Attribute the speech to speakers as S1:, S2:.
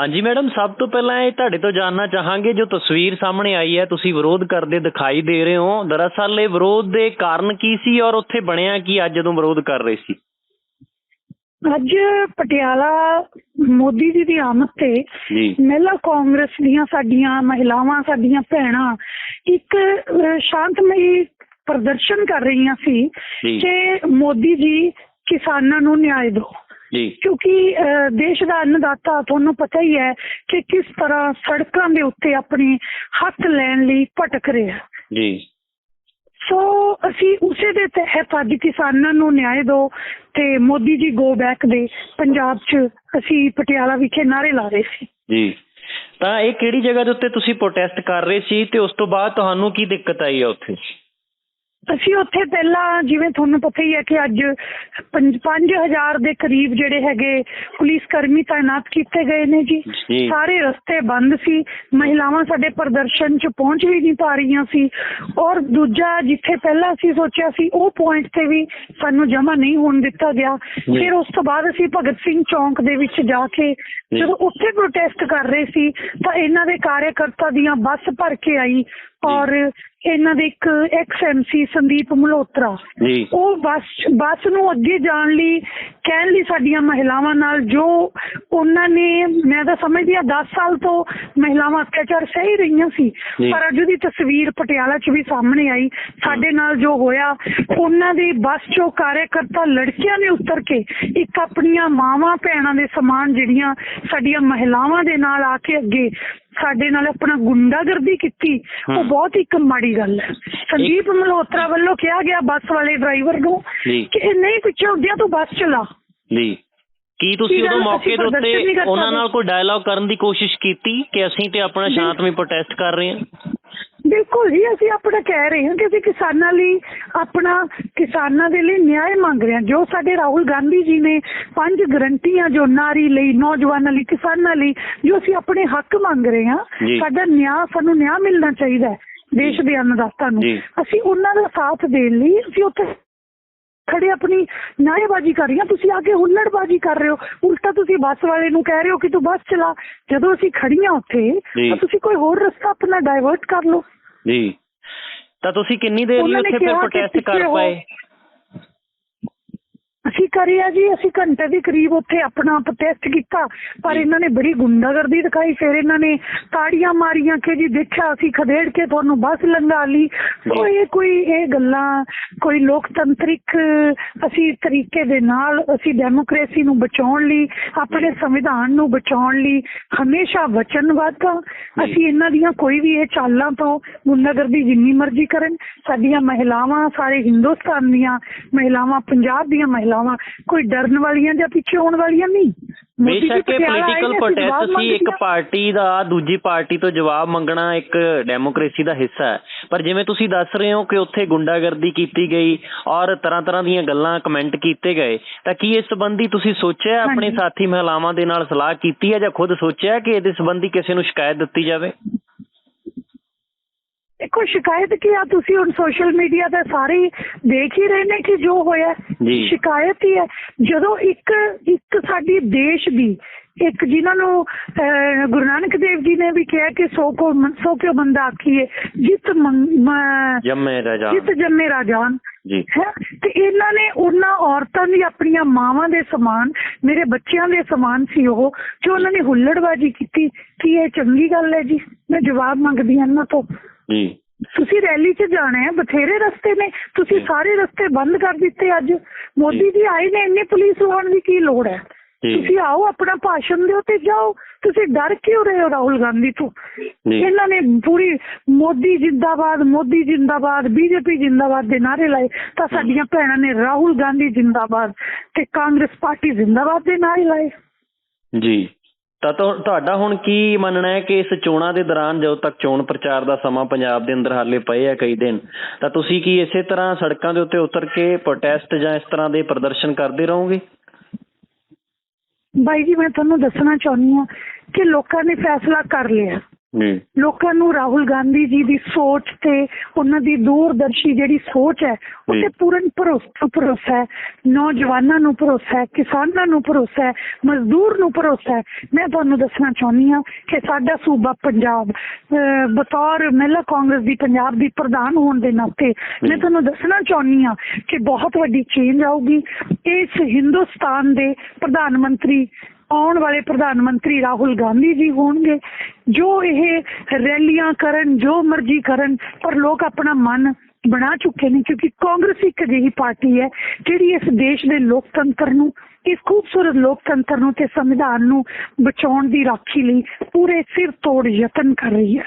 S1: ਹਾਂਜੀ ਮੈਡਮ ਸਭ ਤੋਂ ਪਹਿਲਾਂ ਇਹ ਤੁਹਾਡੇ ਤੋਂ ਜਾਨਣਾ ਚਾਹਾਂਗੇ ਜੋ ਤਸਵੀਰ ਸਾਹਮਣੇ ਆਈ ਹੈ ਤੁਸੀਂ ਵਿਰੋਧ ਕਰਦੇ ਦਿਖਾਈ ਦੇ ਰਹੇ ਹੋ। ਦਰਅਸਲ ਇਹ ਵਿਰੋਧ ਦੇ ਕਾਰਨ ਕੀ ਸੀ ਔਰ ਉੱਥੇ ਬਣਿਆ ਕੀ ਅੱਜ ਜਦੋਂ ਵਿਰੋਧ ਕਰ ਰਹੇ ਸੀ?
S2: ਅੱਜ ਪਟਿਆਲਾ ਮੋਦੀ ਜੀ ਦੀ ਆਮਦ ਤੇ ਮਹਿਲਾ ਕਾਂਗਰਸ ਦੀਆਂ ਸਾਡੀਆਂ ਮਹਿਲਾਵਾਂ ਸਾਡੀਆਂ ਭੈਣਾਂ ਇੱਕ ਸ਼ਾਂਤਮਈ ਪ੍ਰਦਰਸ਼ਨ ਕਰ ਰਹੀਆਂ ਸੀ। ਕਿ ਮੋਦੀ ਜੀ ਕਿਸਾਨਾਂ ਨੂੰ ਨਿਆਂ ਦਿਓ।
S1: ਜੀ।
S2: ਕਿਉਂਕਿ ਦੇਸ਼ ਦਾ ਅੰਨਦਾਤਾ ਤੁਹਾਨੂੰ ਪਤਾ ਹੀ ਹੈ ਕਿ ਕਿਸ ਤਰ੍ਹਾਂ ਸੜਕਾਂ ਦੇ ਉੱਤੇ ਆਪਣੇ ਹੱਕ ਲੈਣ ਲਈ ਭਟਕ ਰਿਹਾ।
S1: ਜੀ।
S2: ਸੋ ਅਸੀਂ ਉਸੇ ਦੇ ਤਹਿਤ ਅੱਜ ਕਿਸਾਨਾਂ ਨੂੰ ਨਿਆਂ ਦਿਓ ਤੇ ਮੋਦੀ ਜੀ ਗੋ ਬੈਕ ਦੇ ਪੰਜਾਬ 'ਚ ਅਸੀਂ ਪਟਿਆਲਾ ਵਿਖੇ ਨਾਰੇ ਲਾ ਰਹੇ ਸੀ।
S1: ਜੀ। ਤਾਂ ਇਹ ਕਿਹੜੀ ਜਗ੍ਹਾ ਦੇ ਉੱਤੇ ਤੁਸੀਂ ਪ੍ਰੋਟੈਸਟ ਕਰ ਰਹੇ ਸੀ ਤੇ ਉਸ ਤੋਂ ਬਾਅਦ ਤੁਹਾਨੂੰ ਕੀ ਦਿੱਕਤ ਆਈ ਹੈ ਉੱਥੇ?
S2: ਅਸੀਂ ਉੱਥੇ ਪਹਿਲਾਂ ਜਿਵੇਂ ਤੁਹਾਨੂੰ ਪਤਾ ਹੀ ਹੈ ਕਿ ਅੱਜ 5000 ਦੇ ਕਰੀਬ ਜਿਹੜੇ ਹੈਗੇ ਪੁਲਿਸ ਕਰਮੀ ਤਾਇਨਾਤ ਕੀਤੇ ਗਏ ਨੇ ਜੀ। ਸਾਰੇ ਰਸਤੇ ਬੰਦ ਸੀ। ਮਹਿਲਾਵਾਂ ਸਾਡੇ ਪ੍ਰਦਰਸ਼ਨ 'ਚ ਪਹੁੰਚ ਵੀ ਨਹੀਂ ਪਾ ਰਹੀਆਂ ਸੀ। ਔਰ ਦੂਜਾ ਜਿੱਥੇ ਪਹਿਲਾਂ ਅਸੀਂ ਸੋਚਿਆ ਸੀ ਉਹ ਪੁਆਇੰਟ ਤੇ ਵੀ ਸਾਨੂੰ ਜਮ੍ਹਾਂ ਨਹੀਂ ਹੋਣ ਦਿੱਤਾ ਗਿਆ। ਫਿਰ ਉਸ ਤੋਂ ਬਾਅਦ ਅਸੀਂ ਭਗਤ ਸਿੰਘ ਚੌਂਕ ਦੇ ਵਿੱਚ ਜਾ ਕੇ ਜਦੋਂ ਉੱਥੇ ਪ੍ਰੋਟੈਸਟ ਕਰ ਰਹੇ ਸੀ ਤਾਂ ਇਹਨਾਂ ਦੇ ਕਾਰਜਕਰਤਾ ਦੀਆਂ ਬੱਸ ਭਰ ਕੇ ਆਈ। ਔਰ ਇਹਨਾਂ ਦੇ ਇੱਕ ਐਕਸ ਐਮਸੀ ਸੰਦੀਪ ਮਲਹੋਤਰਾ।
S1: ਜੀ।
S2: ਉਹ ਬੱਸ ਬੱਸ ਨੂੰ ਅੱਗੇ ਜਾਣ ਲਈ ਕਹਿਣ ਲਈ ਸਾਡੀਆਂ ਮਹਿਲਾਵਾਂ ਨਾਲ ਜੋ ਉਹਨਾਂ ਨੇ ਮੈਂ ਤਾਂ ਸਮਝਦੀ ਆ 10 ਸਾਲ ਤੋਂ ਮਹਿਲਾਵਾਂ ਅਤਿਆਚਾਰ ਸਹਿ ਰਹੀਆਂ ਸੀ। ਪਰ ਅੱਜ ਉਹਦੀ ਤਸਵੀਰ ਪਟਿਆਲਾ 'ਚ ਵੀ ਸਾਹਮਣੇ ਆਈ। ਸਾਡੇ ਨਾਲ ਜੋ ਹੋਇਆ ਉਹਨਾਂ ਦੀ ਬੱਸ 'ਚੋਂ ਕਾਰਜਕਰਤਾ ਲੜਕੀਆਂ ਨੇ ਉਤਰ ਕੇ ਇੱਕ ਆਪਣੀਆਂ ਮਾਵਾਂ ਭੈਣਾਂ ਦੇ ਸਮਾਨ ਜਿਹੜੀਆਂ ਸਾਡੀਆਂ ਮਹਿਲਾਵਾਂ ਦੇ ਨਾਲ ਆ ਕੇ ਅੱਗੇ ਸਾਡੇ ਨਾਲ ਆਪਣਾ ਗੁੰਡਾਗਰਦੀ ਕੀਤੀ ਉਹ। ਬਹੁਤ ਇੱਕ ਮਾੜੀ ਗੱਲ ਹੈ ਸੰਦੀਪ ਮਲਹੋਤਰਾ ਵੱਲੋਂ ਕਿਹਾ ਗਿਆ ਬੱਸ ਵਾਲੇ ਡਰਾਈਵਰ ਨੂੰ। ਕਿ ਇਹ ਨਹੀਂ ਪਿੱਛੇ ਉੱਡਿਆ ਤੂੰ ਬੱਸ ਚਲਾ
S1: ਜੀ ਕੀ ਤੁਸੀਂ ਉਦੋਂ ਮੌਕੇ ਦੇ ਉੱਤੇ ਉਹਨਾਂ? ਨਾਲ ਕੋਈ ਡਾਇਲੌਗ ਕਰਨ ਦੀ ਕੋਸ਼ਿਸ਼ ਕੀਤੀ ਕਿ ਅਸੀਂ ਤੇ ਆਪਣਾ। ਸ਼ਾਂਤਮਈ ਪ੍ਰੋਟੈਸਟ ਕਰ ਰਹੇ ਹਾਂ
S2: ਬਿਲਕੁਲ ਜੀ ਅਸੀਂ ਆਪਣਾ ਕਹਿ ਰਹੇ ਹਾਂ ਕਿ ਅਸੀਂ ਕਿਸਾਨਾਂ ਲਈ ਆਪਣਾ ਕਿਸਾਨਾਂ ਦੇ ਲਈ ਨਿਆਂ ਮੰਗ ਰਹੇ ਹਾਂ ਜੋ ਸਾਡੇ ਰਾਹੁਲ ਗਾਂਧੀ ਜੀ ਨੇ ਪੰਜ ਗਰੰਟੀਆਂ ਜੋ ਨਾਰੀ ਲਈ ਨੌਜਵਾਨਾਂ ਲਈ ਕਿਸਾਨਾਂ ਲਈ ਜੋ ਅਸੀਂ ਆਪਣੇ ਹੱਕ ਮੰਗ ਰਹੇ ਹਾਂ। ਸਾਡਾ ਨਿਆਂ ਸਾਨੂੰ ਨਿਆਂ ਮਿਲਣਾ ਚਾਹੀਦਾ ਹੈ ਦੇਸ਼ ਦੇ ਅੰਨਦਾਤਾ ਨੂੰ। ਅਸੀਂ ਉਹਨਾਂ ਦਾ ਸਾਥ ਦੇਣ ਲਈ ਅਸੀਂ ਉੱਥੇ ਖੜੇ ਆਪਣੀ ਨਾਅਰੇਬਾਜ਼ੀ ਕਰ ਰਹੀ ਹਾਂ ਤੁਸੀਂ ਆ ਕੇ ਹੁੱਲੜਬਾਜ਼ੀ ਕਰ ਰਹੇ ਹੋ। ਉਲਟਾ ਤੁਸੀਂ ਬੱਸ ਵਾਲੇ ਨੂੰ ਕਹਿ ਰਹੇ ਹੋ ਕਿ ਤੂੰ ਬੱਸ ਚਲਾ। ਜਦੋਂ ਅਸੀਂ ਖੜੀਆਂ ਉੱਥੇ। ਤਾਂ ਤੁਸੀਂ ਕੋਈ ਹੋਰ ਰਸਤਾ ਆਪਣਾ ਡਾਇਵਰਟ ਕਰ ਲਓ।
S1: ਜੀ। ਤਾਂ ਤੁਸੀਂ ਕਿੰਨੀ ਦੇਰ ਲਈ ਉੱਥੇ ਫਿਰ ਪ੍ਰੋਟੈਸਟ ਕਰ ਪਾਏ?
S2: ਅਸੀਂ ਕਰਿਆ ਜੀ ਅਸੀਂ ਘੰਟੇ ਦੇ ਕਰੀਬ ਉੱਥੇ ਆਪਣਾ ਪ੍ਰੋਟੈਸਟ ਕੀਤਾ ਪਰ। ਇਹਨਾਂ ਨੇ ਬੜੀ ਗੁੰਡਾਗਰਦੀ ਦਿਖਾਈ ਫਿਰ ਇਹਨਾਂ ਨੇ ਤਾੜੀਆਂ ਮਾਰੀਆਂ ਕਿ ਜੀ ਦੇਖਿਆ ਅਸੀਂ ਖਦੇੜ ਕੇ ਤੁਹਾਨੂੰ ਬੱਸ ਲੰਘਾ ਲਈ ਸੋ। ਇਹ ਕੋਈ ਇਹ ਗੱਲਾਂ ਕੋਈ ਲੋਕਤੰਤਰਿਕ ਅਸੀਂ ਤਰੀਕੇ ਦੇ ਨਾਲ ਅਸੀਂ ਡੈਮੋਕ੍ਰੇਸੀ ਨੂੰ ਬਚਾਉਣ ਲਈ ਆਪਣੇ ਸੰਵਿਧਾਨ ਨੂੰ ਬਚਾਉਣ ਲਈ ਹਮੇਸ਼ਾ ਵਚਨਬੱਧ ਹਾਂ। ਅਸੀਂ ਇਹਨਾਂ ਦੀਆਂ ਕੋਈ ਵੀ ਇਹ ਚਾਲਾਂ ਤੋਂ ਗੁੰਡਾਗਰਦੀ ਜਿੰਨੀ ਮਰਜ਼ੀ ਕਰਨ ਸਾਡੀਆਂ ਮਹਿਲਾਵਾਂ ਸਾਰੇ ਹਿੰਦੁਸਤਾਨ ਦੀਆਂ ਮਹਿਲਾਵਾਂ ਪੰਜਾਬ ਦੀਆਂ ਮਹਿਲਾਵਾਂ ਕੋਈ ਡਰਨ ਵਾਲੀਆਂ ਜਾਂ ਪਿੱਛੇ ਹੋਣ ਵਾਲੀਆਂ ਨਹੀਂ
S1: ਬੇਸ਼ੱਕ ਇਹ ਪੋਲੀਟੀਕਲ ਪ੍ਰੋਟੈਸਟ ਸੀ ਇੱਕ। ਪਾਰਟੀ ਦਾ ਦੂਜੀ ਪਾਰਟੀ ਤੋਂ ਜਵਾਬ ਮੰਗਣਾ ਇੱਕ ਡੈਮੋਕ੍ਰੇਸੀ ਦਾ ਹਿੱਸਾ ਹੈ ਪਰ ਜਿਵੇਂ ਤੁਸੀਂ ਦੱਸ ਰਹੇ ਹੋ ਕਿ ਉੱਥੇ ਗੁੰਡਾਗਰਦੀ ਕੀਤੀ ਗਈ ਔਰ ਤਰ੍ਹਾਂ ਤਰ੍ਹਾਂ ਦੀਆਂ ਗੱਲਾਂ ਕਮੈਂਟ ਕੀਤੇ ਗਏ ਤਾਂ ਕੀ ਇਸ ਸੰਬੰਧੀ ਤੁਸੀਂ ਸੋਚਿਆ ਆਪਣੇ। ਸਾਥੀ ਮਹਿਲਾਵਾਂ ਦੇ ਨਾਲ ਸਲਾਹ ਕੀਤੀ ਹੈ ਜਾਂ ਖੁਦ ਸੋਚਿਆ ਕਿ ਇਹਦੇ ਸੰਬੰਧੀ ਕਿਸੇ ਨੂੰ ਸ਼ਿਕਾਇਤ ਦਿੱਤੀ ਜਾਵੇ
S2: ਦੇਖੋ ਸ਼ਿਕਾਇਤ ਕੀ ਆ? ਤੁਸੀਂ ਹੁਣ ਸੋਸ਼ਲ ਮੀਡੀਆ ਤੇ ਸਾਰੇ ਦੇਖ ਹੀ ਰਹੇ ਨੇ ਕਿ ਜੋ ਹੋਇਆ। ਸ਼ਿਕਾਇਤ ਹੀ ਹੈ। ਜਦੋਂ ਇੱਕ ਇੱਕ ਸਾਡੀ ਦੇਸ਼ ਦੀ ਇੱਕ ਜਿਨ੍ਹਾਂ ਨੂੰ ਗੁਰੂ ਨਾਨਕ ਦੇਵ ਜੀ ਨੇ ਵੀ ਕਿਹਾ ਕਿ ਸੋ ਕੋ ਸੋ ਕਿਉ ਬੰਦਾ ਆਖੀਏ? ਜਿਤ
S1: ਜੰਮੇ ਰਜਾ
S2: ਜਿਤ ਜੰਮੇ ਰਾਜਾਨ
S1: ਜੀ।
S2: ਤੇ ਇਹਨਾਂ ਨੇ ਉਹਨਾਂ ਔਰਤਾਂ ਦੀ ਆਪਣੀਆਂ ਮਾਵਾਂ ਦੇ ਸਮਾਨ ਮੇਰੇ ਬੱਚਿਆਂ ਦੇ ਸਮਾਨ ਸੀ ਉਹ ਜੋ ਉਹਨਾਂ ਨੇ ਹੁੱਲੜਬਾਜੀ ਕੀਤੀ। ਕੀ ਇਹ ਚੰਗੀ ਗੱਲ ਹੈ ਜੀ? ਮੈਂ ਜਵਾਬ ਮੰਗਦੀ ਹਾਂ ਇਹਨਾਂ ਤੋਂ।
S1: ਜੀ।
S2: ਤੁਸੀਂ ਰੈਲੀ 'ਚ ਜਾਣਾ ਹੈ ਬਥੇਰੇ ਰਸਤੇ ਨੇ। ਤੁਸੀਂ। ਸਾਰੇ ਰਸਤੇ ਬੰਦ ਕਰ ਦਿੱਤੇ ਅੱਜ। ਮੋਦੀ ਜੀ। ਆਏ ਨੇ ਇੰਨੀ ਪੁਲਿਸ ਲਾਉਣ ਦੀ ਕੀ ਲੋੜ ਹੈ। ਤੁਸੀਂ ਆਓ ਆਪਣਾ ਭਾਸ਼ਣ ਦਿਓ ਤੇ ਜਾਓ। ਤੁਸੀਂ ਡਰ ਕਿਉਂ ਰਹੇ ਹੋ ਰਾਹੁਲ ਗਾਂਧੀ ਤੋਂ। ਇਹਨਾਂ ਨੇ ਪੂਰੀ ਮੋਦੀ ਜਿੰਦਾਬਾਦ ਮੋਦੀ ਜਿੰਦਾਬਾਦ ਬੀਜੇਪੀ ਜਿੰਦਾਬਾਦ ਦੇ ਨਾਰੇ ਲਾਏ। ਤਾਂ ਸਾਡੀਆਂ ਭੈਣਾਂ ਨੇ ਰਾਹੁਲ ਗਾਂਧੀ ਜਿੰਦਾਬਾਦ ਤੇ ਕਾਂਗਰਸ ਪਾਰਟੀ ਜਿੰਦਾਬਾਦ ਦੇ ਨਾਰੇ ਲਾਏ।
S1: ਜੀ। ਤਾਂ ਤੁਹਾਡਾ ਹੁਣ ਕੀ ਮੰਨਣਾ ਹੈ ਕਿ ਇਸ ਚੋਣਾਂ ਦੇ ਦੌਰਾਨ ਜਦੋਂ ਤੱਕ ਚੋਣ ਪ੍ਰਚਾਰ ਦਾ ਸਮਾਂ ਪੰਜਾਬ ਦੇ ਅੰਦਰ ਹਾਲੇ ਪਏ ਆ ਕਈ ਦਿਨ, ਤਾਂ ਤੁਸੀਂ ਕੀ ਇਸੇ ਤਰ੍ਹਾਂ ਸੜਕਾਂ ਦੇ ਉੱਤੇ ਉਤਰ ਕੇ ਪ੍ਰੋਟੈਸਟ ਜਾਂ ਇਸ ਤਰ੍ਹਾਂ ਦੇ ਪ੍ਰਦਰਸ਼ਨ ਕਰਦੇ ਰਹੋਗੇ?
S2: ਬਾਈ ਜੀ, ਮੈਂ ਤੁਹਾਨੂੰ ਦੱਸਣਾ ਚਾਹੁੰਦੀ ਹਾਂ ਕਿ ਲੋਕਾਂ ਨੇ ਫੈਸਲਾ ਕਰ ਲਿਆ। ਲੋਕਾਂ ਨੂੰ ਰਾਹੁਲ ਗਾਂਧੀ ਜੀ ਦੀ ਸੋਚ ਤੇ ਉਹਨਾਂ ਦੀ ਦੂਰਦਰਸ਼ੀ ਜਿਹੜੀ ਸੋਚ ਹੈ ਉਹ
S1: ਜੀ।
S2: ਤੇ ਪੂਰਨ ਭਰੋਸਾ ਹੈ ਨੌਜਵਾਨਾਂ ਨੂੰ ਭਰੋਸਾ ਹੈ ਕਿਸਾਨਾਂ ਨੂੰ ਭਰੋਸਾ ਹੈ ਮਜ਼ਦੂਰ ਨੂੰ ਭਰੋਸਾ ਹੈ। ਮੈਂ ਤੁਹਾਨੂੰ ਦੱਸਣਾ ਚਾਹੁੰਦੀ ਹਾਂ ਕਿ ਸਾਡਾ ਸੂਬਾ ਪੰਜਾਬ ਬਤੌਰ ਮਹਿਲਾ ਕਾਂਗਰਸ ਦੀ ਪੰਜਾਬ ਦੀ ਪ੍ਰਧਾਨ ਹੋਣ ਦੇ ਨਾਤੇ ਮੈਂ ਤੁਹਾਨੂੰ ਦੱਸਣਾ ਚਾਹੁੰਦੀ ਹਾਂ ਕਿ ਬਹੁਤ ਵੱਡੀ ਚੇਂਜ ਆਊਗੀ। ਇਸ ਹਿੰਦੁਸਤਾਨ ਦੇ ਪ੍ਰਧਾਨ ਮੰਤਰੀ ਆਉਣ ਵਾਲੇ ਪ੍ਰਧਾਨ ਮੰਤਰੀ ਰਾਹੁਲ ਗਾਂਧੀ ਜੀ ਹੋਣਗੇ, ਜੋ ਇਹ ਰੈਲੀਆਂ ਕਰਨ, ਜੋ ਮਰਜ਼ੀ ਕਰਨ, ਪਰ ਲੋਕ ਆਪਣਾ ਮਨ ਬਣਾ ਚੁੱਕੇ ਨੇ, ਕਿਉਂਕਿ ਕਾਂਗਰਸ ਇੱਕ ਅਜਿਹੀ ਪਾਰਟੀ ਹੈ, ਜਿਹੜੀ ਇਸ ਦੇਸ਼ ਦੇ ਲੋਕਤੰਤਰ ਨੂੰ, ਇਸ ਖੂਬਸੂਰਤ ਲੋਕਤੰਤਰ ਨੂੰ ਤੇ ਸੰਵਿਧਾਨ ਨੂੰ ਬਚਾਉਣ ਦੀ ਰਾਖੀ ਲਈ ਪੂਰੇ ਸਿਰ ਤੋੜ ਯਤਨ ਕਰ ਰਹੀ ਹੈ।